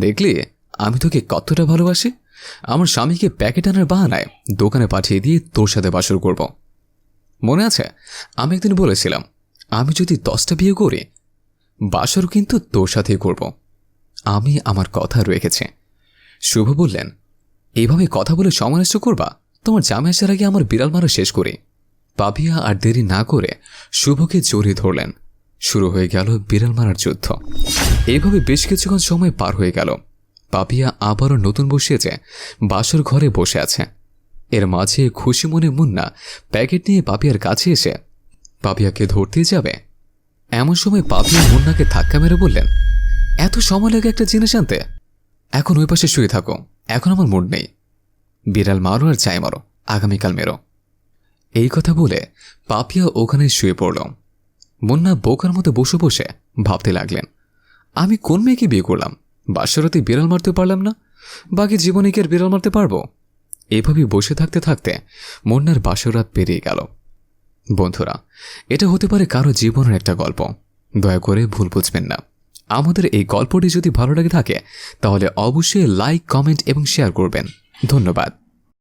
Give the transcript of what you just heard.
দেখলি? আমি তোকে কতটা ভালোবাসি? আমার স্বামীকে প্যাকেট আনার বাহানায় দোকানে পাঠিয়ে দিয়ে তোর সাথে বাসর করব। মনে আছে? আমি একদিন বলেছিলাম, আমি যদি দশটা বিয়ে করি, বাসর কিন্তু তোর সাথেই করব। আমি আমার কথা রেখেছি। শুভ বললেন এইভাবে কথা বলে নষ্ট করবা? তোমার জামে আসার আগে আমার বিড়াল মারা শেষ করি। পাপিয়া আর দেরি না করে শুভকে জড়িয়ে ধরলেন। শুরু হয়ে গেল বিড়াল মারার যুদ্ধ। এইভাবে বেশ কিছুক্ষণ সময় পার হয়ে গেল। পাপিয়া আবারও নতুন বসিয়েছে, বাসর ঘরে বসে আছে। এর মাঝে খুশি মনে মুন্না প্যাকেট নিয়ে পাপিয়ার কাছে এসে, পাপিয়াকে ধরতে যাবে? এমন সময় পাপিয়া মুন্নাকে ধাক্কা মেরে বললেন, এত সময় লাগে একটা জিনিস আনতে। এখন ওই পাশে শুয়ে থাকো, এখন আমার মুড নেই। বিড়াল মারো আর চাই মারো, আগামীকাল মেরো। এই কথা বলে পাপিয়া ওখানে শুয়ে পড়ল। মুন্না বোকার মতো বসে বসে ভাবতে লাগলেন, আমি কোন মেয়েকে বিয়ে করলাম? বাসরাতে বিড়াল মারতে পারলাম না? বাকি জীবনে কি আর বিড়াল মারতে পারব? এভাবে বসে থাকতে থাকতে মুন্নার বাসরাত পেরিয়ে গেল। বন্ধুরা, এটা হতে পারে কারও জীবনের একটা গল্প। দয়া করে ভুল বুঝবেন না। আমাদের এই গল্পটি যদি ভালো লাগে থাকে, তাহলে অবশ্যই লাইক কমেন্ট এবং শেয়ার করবেন। ধন্যবাদ।